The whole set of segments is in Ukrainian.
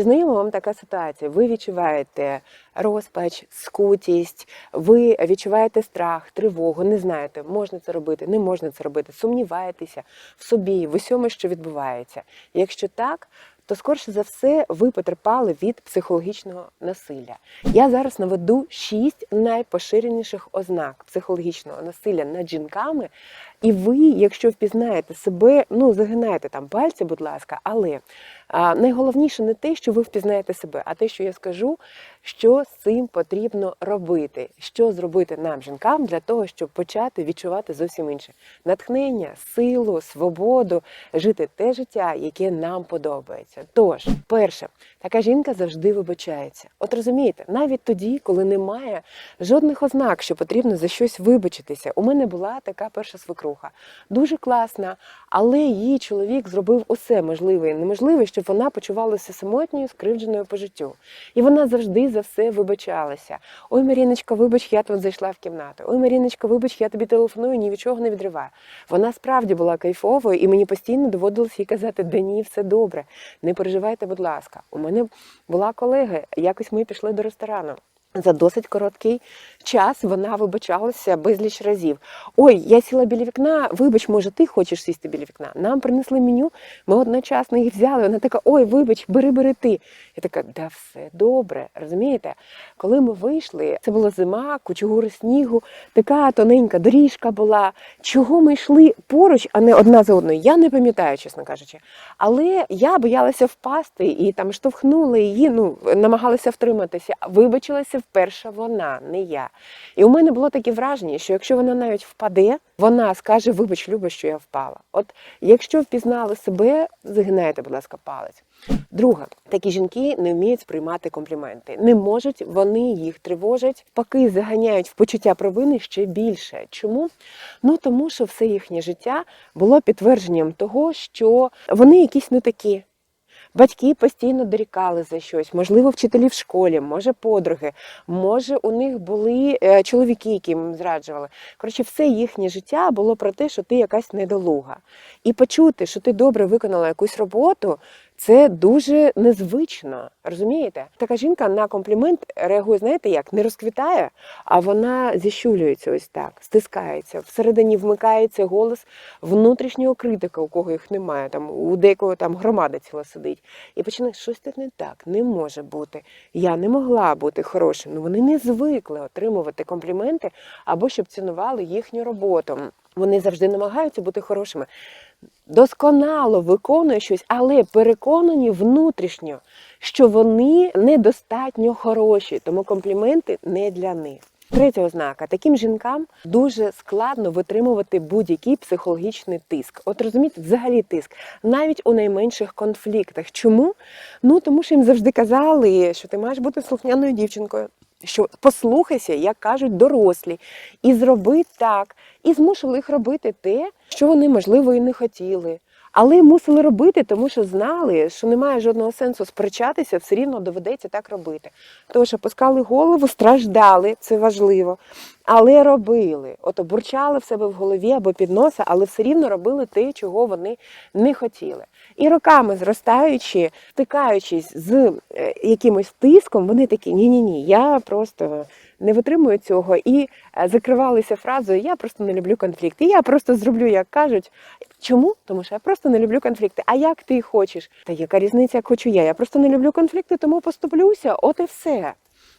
Чи знайома вам така ситуація? Ви відчуваєте розпач, скутість, ви відчуваєте страх, тривогу, не знаєте, можна це робити, не можна це робити, сумніваєтеся в собі, в усьому, що відбувається. Якщо так, то скорше за все ви потерпали від психологічного насилля. Я зараз наведу шість найпоширеніших ознак психологічного насилля над жінками. І ви, якщо впізнаєте себе, ну загинайте там пальці, будь ласка, але а, найголовніше не те, що ви впізнаєте себе, а те, що я скажу, що з цим потрібно робити, що зробити нам, жінкам, для того, щоб почати відчувати зовсім інше натхнення, силу, свободу, жити те життя, яке нам подобається. Тож, перше, така жінка завжди вибачається. От розумієте, навіть тоді, коли немає жодних ознак, що потрібно за щось вибачитися. У мене була така перша свекруха, дуже класна, але її чоловік зробив усе можливе і неможливе, щоб вона почувалася самотньою, скривдженою по життю. І вона завжди за все вибачалася. Ой, Маріночка, вибач, я тут зайшла в кімнату. Ой, Маріночка, вибач, я тобі телефоную, ні від чого не відриваю. Вона справді була кайфовою, і мені постійно доводилось їй казати, да ні, все добре. Не переживайте, будь ласка. У мене була колега, якось ми пішли до ресторану. За досить короткий час вона вибачалася безліч разів. Ой, я сіла біля вікна. Вибач, може, ти хочеш сісти біля вікна? Нам принесли меню, ми одночасно їх взяли. Вона така, ой, вибач, бери, бери ти. Я така, да все добре. Розумієте? Коли ми вийшли, це була зима, кучугури снігу, така тоненька доріжка була. Чого ми йшли поруч, а не одна за одною? Я не пам'ятаю, чесно кажучи. Але я боялася впасти і там штовхнула її, ну намагалася втриматися. Вибачилася вперше вона, не я. І у мене було таке враження, що якщо вона навіть впаде, вона скаже: Вибач, Люба, що я впала. От якщо впізнали себе, загинайте, будь ласка, палець. Друге, такі жінки не вміють сприймати компліменти. Не можуть, вони їх тривожать, паки заганяють в почуття провини ще більше. Чому? Ну тому що все їхнє життя було підтвердженням того, що вони якісь не такі. Батьки постійно дорікали за щось, можливо, вчителі в школі, може подруги, може у них були е, чоловіки, які їм зраджували. Коротше, все їхнє життя було про те, що ти якась недолуга. І почути, що ти добре виконала якусь роботу, це дуже незвично. Розумієте? Така жінка на комплімент реагує, знаєте як? Не розквітає, а вона зіщулюється ось так, стискається. Всередині вмикається голос внутрішнього критика, у кого їх немає. Там у декого там громада ціла сидить. І починає щось тут не так, не може бути. Я не могла бути хорошим. Ну вони не звикли отримувати компліменти або щоб цінували їхню роботу. Вони завжди намагаються бути хорошими. Досконало виконує щось, але переконані внутрішньо, що вони недостатньо хороші, тому компліменти не для них. Третя ознака: таким жінкам дуже складно витримувати будь-який психологічний тиск. От розумієте, взагалі тиск, навіть у найменших конфліктах. Чому? Ну тому що їм завжди казали, що ти маєш бути слухняною дівчинкою. Що послухайся, як кажуть дорослі, і зроби так, і змусили їх робити те, що вони, можливо, і не хотіли. Але мусили робити, тому що знали, що немає жодного сенсу сперечатися, все рівно доведеться так робити. Тож опускали голову, страждали, це важливо, але робили. Ото бурчали в себе в голові або під носа, але все рівно робили те, чого вони не хотіли. І роками зростаючи, стикаючись з е, якимось тиском, вони такі: ні-ні ні, я просто не витримую цього і е, закривалися фразою Я просто не люблю конфлікти. Я просто зроблю, як кажуть. Чому? Тому що я просто не люблю конфлікти. А як ти хочеш? Та яка різниця, як хочу я? Я просто не люблю конфлікти, тому поступлюся. От і все.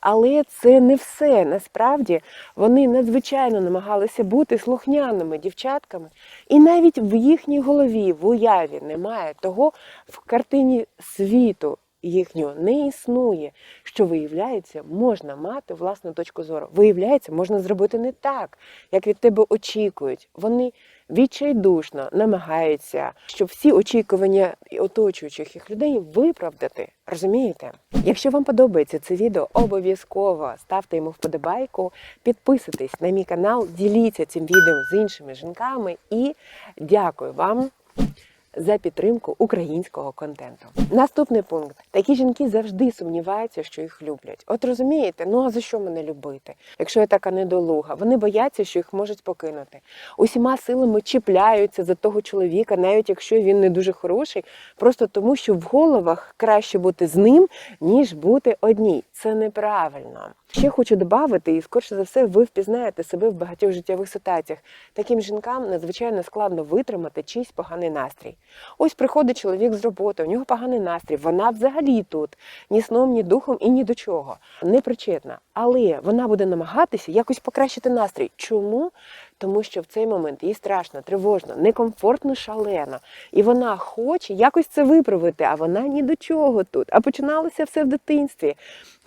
Але це не все. Насправді вони надзвичайно намагалися бути слухняними дівчатками, і навіть в їхній голові, в уяві немає того в картині світу. Їхнього не існує, що виявляється, можна мати власну точку зору. Виявляється, можна зробити не так, як від тебе очікують. Вони відчайдушно намагаються, щоб всі очікування оточуючих їх людей виправдати. Розумієте? Якщо вам подобається це відео, обов'язково ставте йому вподобайку, підписуйтесь на мій канал, діліться цим відео з іншими жінками і дякую вам за підтримку українського контенту. Наступний пункт: такі жінки завжди сумніваються, що їх люблять. От розумієте, ну а за що мене любити? Якщо я така недолуга, вони бояться, що їх можуть покинути. Усіма силами чіпляються за того чоловіка, навіть якщо він не дуже хороший, просто тому, що в головах краще бути з ним, ніж бути одній. Це неправильно. Ще хочу додати, і скорше за все, ви впізнаєте себе в багатьох життєвих ситуаціях. Таким жінкам надзвичайно складно витримати чийсь поганий настрій. Ось приходить чоловік з роботи, у нього поганий настрій. Вона взагалі тут ні сном, ні духом і ні до чого не причетна. Але вона буде намагатися якось покращити настрій. Чому? Тому що в цей момент їй страшно, тривожно, некомфортно, шалено. І вона хоче якось це виправити, а вона ні до чого тут. А починалося все в дитинстві.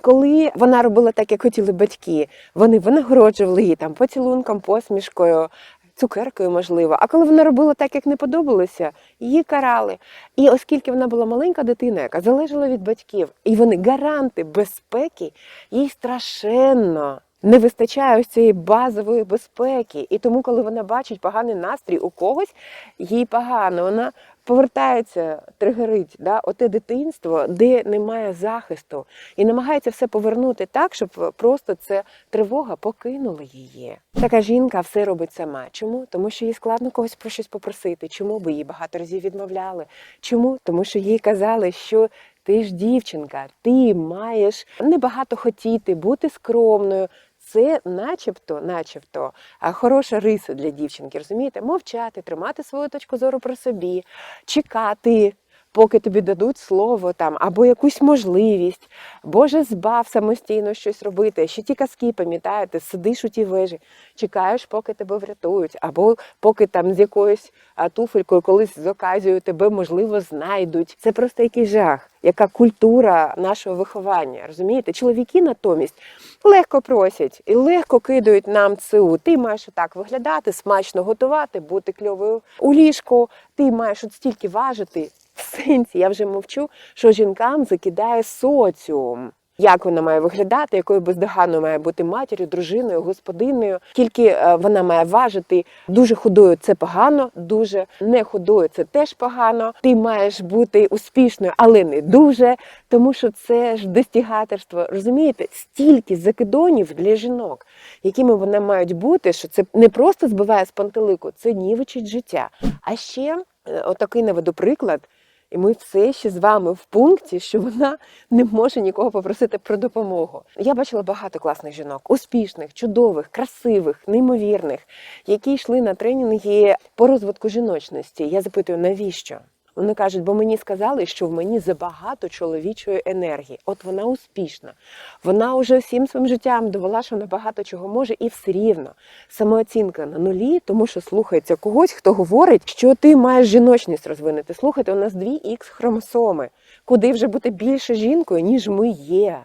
Коли вона робила так, як хотіли батьки, вони винагороджували її там поцілунком, посмішкою, цукеркою, можливо. А коли вона робила так, як не подобалося, її карали. І оскільки вона була маленька дитина, яка залежала від батьків, і вони гаранти безпеки, їй страшенно. Не вистачає ось цієї базової безпеки. І тому, коли вона бачить поганий настрій у когось, їй погано. Вона повертається, тригерить да, оте дитинство, де немає захисту, і намагається все повернути так, щоб просто ця тривога покинула її. Така жінка все робить сама. Чому? Тому що їй складно когось про щось попросити. Чому би її багато разів відмовляли? Чому? Тому що їй казали, що ти ж дівчинка, ти маєш небагато хотіти, бути скромною. Це начебто, начебто, хороша риса для дівчинки, розумієте? Мовчати, тримати свою точку зору про собі, чекати, поки тобі дадуть слово там або якусь можливість. Боже, збав самостійно щось робити. Ще ті казки, пам'ятаєте, сидиш у тій вежі, чекаєш, поки тебе врятують, або поки там з якоюсь туфелькою колись з оказією тебе можливо знайдуть. Це просто якийсь жах, яка культура нашого виховання. Розумієте? Чоловіки натомість легко просять і легко кидають нам цю. Ти маєш отак виглядати, смачно готувати, бути кльовою у ліжку. Ти маєш от стільки важити. В сенсі я вже мовчу, що жінкам закидає соціум. Як вона має виглядати, якою бездоганною має бути матір'ю, дружиною, господиною, скільки е, вона має важити. Дуже худою це погано, дуже не худою це теж погано. Ти маєш бути успішною, але не дуже, тому що це ж достігаторство. Розумієте, стільки закидонів для жінок, якими вони мають бути, що це не просто збиває з пантелику, це нівечить життя. А ще е, отакий наведу приклад. І ми все ще з вами в пункті, що вона не може нікого попросити про допомогу. Я бачила багато класних жінок, успішних, чудових, красивих, неймовірних, які йшли на тренінги по розвитку жіночності. Я запитую, навіщо? Вони кажуть, бо мені сказали, що в мені забагато чоловічої енергії. От вона успішна. Вона вже всім своїм життям довела, що вона багато чого може, і все рівно. Самооцінка на нулі, тому що слухається когось, хто говорить, що ти маєш жіночність розвинути. Слухайте, у нас дві ікс хромосоми, куди вже бути більше жінкою, ніж ми є.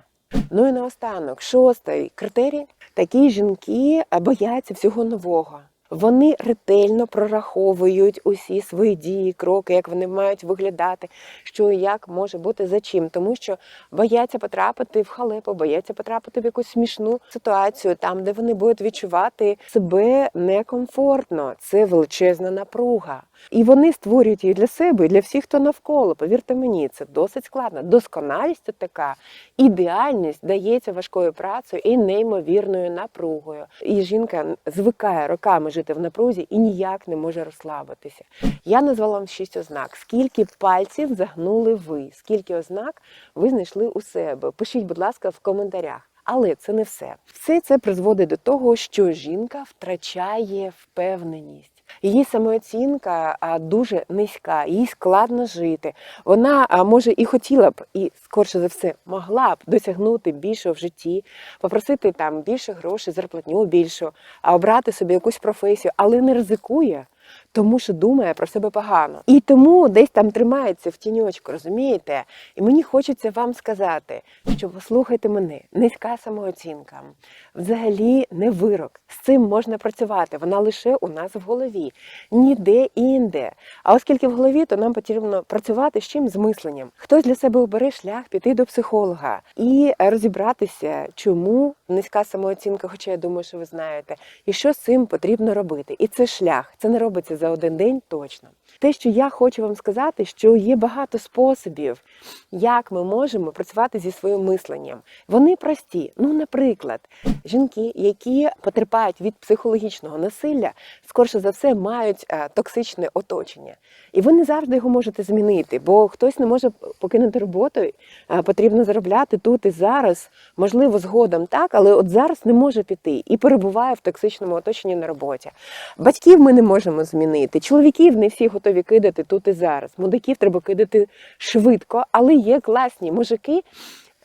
Ну і наостанок, шостий критерій: такі жінки бояться всього нового. Вони ретельно прораховують усі свої дії, кроки, як вони мають виглядати, що і як може бути за чим, тому що бояться потрапити в халепу, бояться потрапити в якусь смішну ситуацію, там де вони будуть відчувати себе некомфортно. Це величезна напруга. І вони створюють її для себе і для всіх, хто навколо. Повірте мені, це досить складно. Досконалість така, ідеальність дається важкою працею і неймовірною напругою. І жінка звикає роками жити в напрузі і ніяк не може розслабитися. Я назвала вам шість ознак. Скільки пальців загнули ви? Скільки ознак ви знайшли у себе? Пишіть, будь ласка, в коментарях. Але це не все. Все це призводить до того, що жінка втрачає впевненість. Її самооцінка дуже низька, їй складно жити. Вона може і хотіла б, і скорше за все могла б досягнути більшого в житті, попросити там більше грошей, зарплатню більшу, а обрати собі якусь професію, але не ризикує. Тому що думає про себе погано. І тому десь там тримається в тіньочку, розумієте? І мені хочеться вам сказати, що послухайте мене, низька самооцінка взагалі не вирок. З цим можна працювати. Вона лише у нас в голові, ніде інде. А оскільки в голові, то нам потрібно працювати з чим з мисленням. Хтось для себе обере шлях піти до психолога і розібратися, чому низька самооцінка, хоча я думаю, що ви знаєте, і що з цим потрібно робити. І це шлях. Це не робиться за один день точно. Те, що я хочу вам сказати, що є багато способів, як ми можемо працювати зі своїм мисленням. Вони прості. Ну, наприклад, жінки, які потерпають від психологічного насилля, скорше за все мають е, токсичне оточення. І ви не завжди його можете змінити, бо хтось не може покинути роботу, е, потрібно заробляти тут і зараз, можливо, згодом так, але от зараз не може піти і перебуває в токсичному оточенні на роботі. Батьків ми не можемо змінити, чоловіків не всі готові кидати тут і зараз. Мудаків треба кидати швидко, але є класні мужики.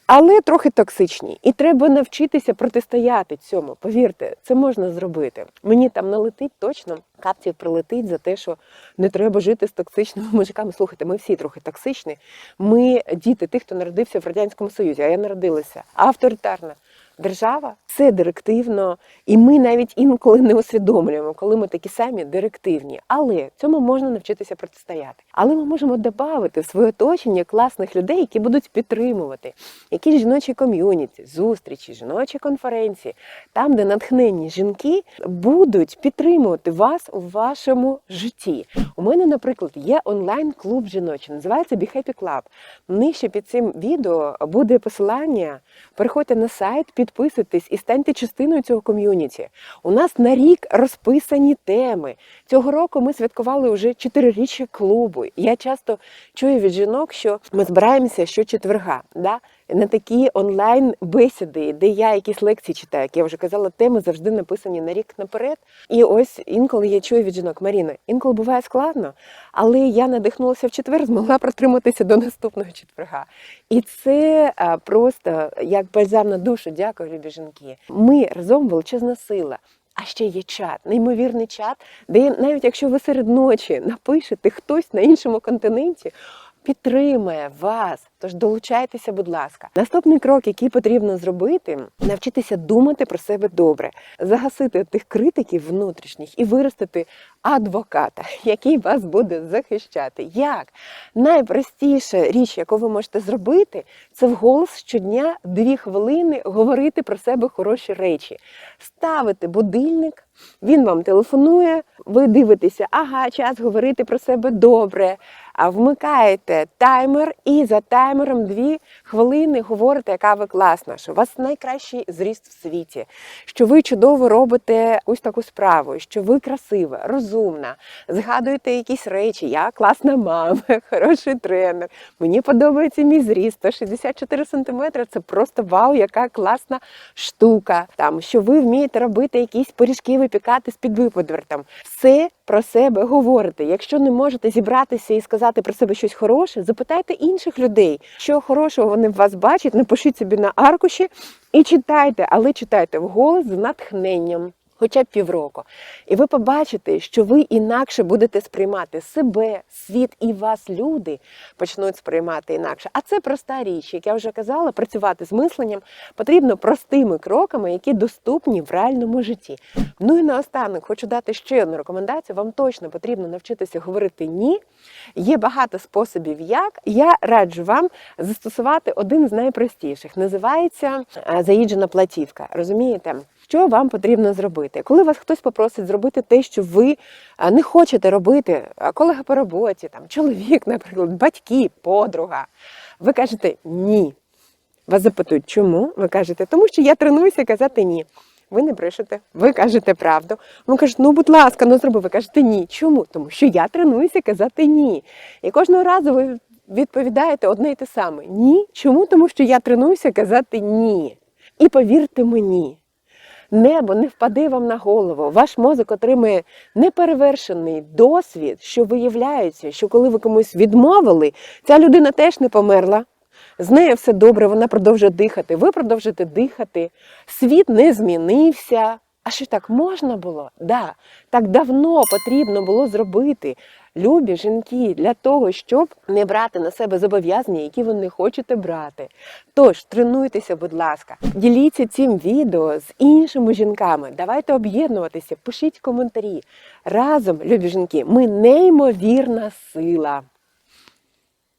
Але трохи токсичні, і треба навчитися протистояти цьому. Повірте, це можна зробити. Мені там налетить точно капців прилетить за те, що не треба жити з токсичними мужиками. Слухайте, ми всі трохи токсичні. Ми діти тих, хто народився в радянському союзі, а я народилася авторитарна. Держава це директивно, і ми навіть інколи не усвідомлюємо, коли ми такі самі директивні. Але цьому можна навчитися протистояти. Але ми можемо додати в своє оточення класних людей, які будуть підтримувати якісь жіночі ком'юніті, зустрічі, жіночі конференції, там, де натхненні жінки будуть підтримувати вас у вашому житті. У мене, наприклад, є онлайн-клуб жіночий, називається Be Happy Club. Нижче під цим відео буде посилання. Переходьте на сайт, підписуйтесь і станьте частиною цього ком'юніті. У нас на рік розписані теми. Цього року ми святкували вже чотириріччя клубу. Я часто чую від жінок, що ми збираємося щочетверга. Да? На такі онлайн бесіди, де я якісь лекції читаю, як я вже казала, теми завжди написані на рік наперед. І ось інколи я чую від жінок Маріна, інколи буває складно, але я надихнулася в четвер, змогла протриматися до наступного четверга. І це просто як бальзам на душу. Дякую, любі жінки. Ми разом величезна сила. А ще є чат, неймовірний чат, де навіть якщо ви серед ночі напишете хтось на іншому континенті, підтримає вас. Тож долучайтеся, будь ласка. Наступний крок, який потрібно зробити, навчитися думати про себе добре, загасити тих критиків внутрішніх і виростити адвоката, який вас буде захищати. Як найпростіша річ, яку ви можете зробити, це вголос щодня дві хвилини говорити про себе хороші речі, ставити будильник. Він вам телефонує, ви дивитеся, ага, час говорити про себе добре. Вмикаєте таймер і за таймером дві хвилини говорите, яка ви класна, що у вас найкращий зріст в світі, що ви чудово робите якусь таку справу, що ви красива, розумна, згадуєте якісь речі. Я класна мама, хороший тренер. Мені подобається мій зріст. 164 сантиметри це просто вау, яка класна штука. Там що ви вмієте робити якісь пиріжки, випікати з підвиподвертом. Все про себе говорите. Якщо не можете зібратися і сказати про себе щось хороше, запитайте інших людей, що хорошого вони в вас бачать, напишіть собі на аркуші і читайте, але читайте вголос з натхненням. Хоча б півроку. І ви побачите, що ви інакше будете сприймати себе, світ і вас люди почнуть сприймати інакше. А це проста річ, як я вже казала, працювати з мисленням потрібно простими кроками, які доступні в реальному житті. Ну і наостанок хочу дати ще одну рекомендацію. Вам точно потрібно навчитися говорити ні. Є багато способів, як я раджу вам застосувати один з найпростіших. Називається е, заїджена платівка. Розумієте? Що вам потрібно зробити? Коли вас хтось попросить зробити те, що ви не хочете робити, колега по роботі, там чоловік, наприклад, батьки, подруга, ви кажете ні. Вас запитують, чому? Ви кажете, тому що я тренуюся казати ні. Ви не брешете, ви кажете правду. Вони кажуть, ну будь ласка, ну зроби. Ви кажете ні. Чому? Тому що я тренуюся казати ні. І кожного разу ви відповідаєте одне й те саме. Ні. Чому? Тому що я тренуюся казати ні. І повірте мені, небо не впаде вам на голову. Ваш мозок отримує неперевершений досвід, що виявляється, що коли ви комусь відмовили, ця людина теж не померла. З нею все добре, вона продовжує дихати. Ви продовжите дихати. Світ не змінився. А що так можна було? Да, так давно потрібно було зробити. Любі жінки для того, щоб не брати на себе зобов'язання, які ви не хочете брати. Тож тренуйтеся, будь ласка, діліться цим відео з іншими жінками. Давайте об'єднуватися, пишіть коментарі. Разом, любі жінки, ми неймовірна сила.